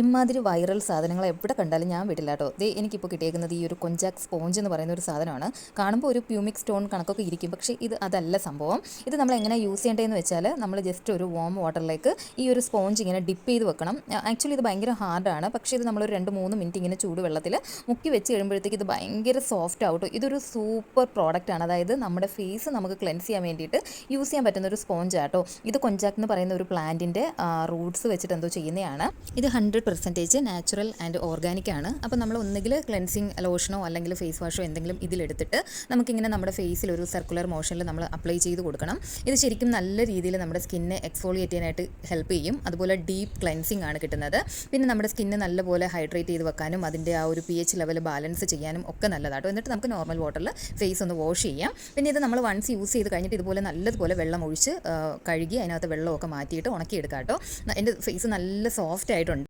ഇമാതിരി വൈറൽ സാധനങ്ങൾ എവിടെ കണ്ടാലും ഞാൻ വിടില്ല കേട്ടോ ദേ എനിക്കിപ്പോൾ കിട്ടിയേക്കുന്നത് ഈ ഒരു കൊഞ്ചാക് സ്പോഞ്ച് എന്ന് പറയുന്ന ഒരു സാധനമാണ്. കാണുമ്പോൾ ഒരു പ്യൂമിക് സ്റ്റോൺ കണക്കൊക്കെ ഇരിക്കും. പക്ഷേ ഇത് അതല്ല സംഭവം. ഇത് നമ്മൾ എങ്ങനെ യൂസ് ചെയ്യേണ്ടതെന്ന് വെച്ചാൽ നമ്മൾ ജസ്റ്റ് ഒരു വാം വാട്ടറിലേക്ക് ഈ ഒരു സ്പോഞ്ച് ഇങ്ങനെ ഡിപ്പ് ചെയ്ത് വെക്കണം. ആക്ച്വലി ഇത് ഭയങ്കര ഹാർഡാണ് പക്ഷേ ഇത് നമ്മളൊരു രണ്ട് മൂന്ന് മിനിറ്റ് ഇങ്ങനെ ചൂടുവെള്ളത്തിൽ മുക്കി വെച്ച് കഴിയുമ്പോഴത്തേക്ക് ഇത് ഭയങ്കര സോഫ്റ്റ് ആവട്ടോ. ഇതൊരു സൂപ്പർ പ്രോഡക്റ്റാണ് അതായത് നമ്മുടെ ഫേസ് നമുക്ക് ക്ലെൻസ് ചെയ്യാൻ വേണ്ടിയിട്ട് യൂസ് ചെയ്യാൻ പറ്റുന്ന ഒരു സ്പോഞ്ച് ആട്ടോ. ഇത് കൊഞ്ചാക്ക് എന്ന് പറയുന്ന ഒരു പ്ലാന്റിന്റെ റൂട്ട്സ് വെച്ചിട്ട് എന്തോ ചെയ്യുന്നതാണ്. ഇത് hundred percentage natural and organic ആണ്. അപ്പോൾ നമ്മൾ ഒന്നുകിൽ ക്ലെൻസിങ് ലോഷനോ അല്ലെങ്കിൽ ഫേസ് വാഷോ എന്തെങ്കിലും ഇതിലെടുത്തിട്ട് നമുക്കിങ്ങനെ നമ്മുടെ ഫേസിൽ ഒരു സർക്കുലർ മോഷനിൽ നമ്മൾ അപ്ലൈ ചെയ്ത് കൊടുക്കണം. ഇത് ശരിക്കും നല്ല രീതിയിൽ നമ്മുടെ സ്കിന്നെ എക്സ്ഫോളിയേറ്റ് ചെയ്യാനായിട്ട് ഹെൽപ്പ് ചെയ്യും. അതുപോലെ ഡീപ്പ് ക്ലെൻസിങ് ആണ് കിട്ടുന്നത്. പിന്നെ നമ്മുടെ സ്കിന്ന് നല്ലപോലെ ഹൈഡ്രേറ്റ് ചെയ്ത് വെക്കാനും അതിന്റെ ആ ഒരു പി എച്ച് ലെവൽ ബാലൻസ് ചെയ്യാനും ഒക്കെ നല്ലതാട്ടോ എന്നിട്ട് നമുക്ക് നോർമൽ വാട്ടറിൽ ഫേസ് ഒന്ന് വാഷ് ചെയ്യാം. പിന്നെ ഇത് നമ്മൾ വൺസ് യൂസ് ചെയ്ത് കഴിഞ്ഞിട്ട് ഇതുപോലെ നല്ലതുപോലെ വെള്ളം ഒഴിച്ച് കഴുകി അതിനകത്ത് വെള്ളമൊക്കെ മാറ്റിയിട്ട് ഉണക്കിയെടുക്കാം കേട്ടോ എന്റെ ഫേസ് നല്ല സോഫ്റ്റ് ആയിട്ടുണ്ട്.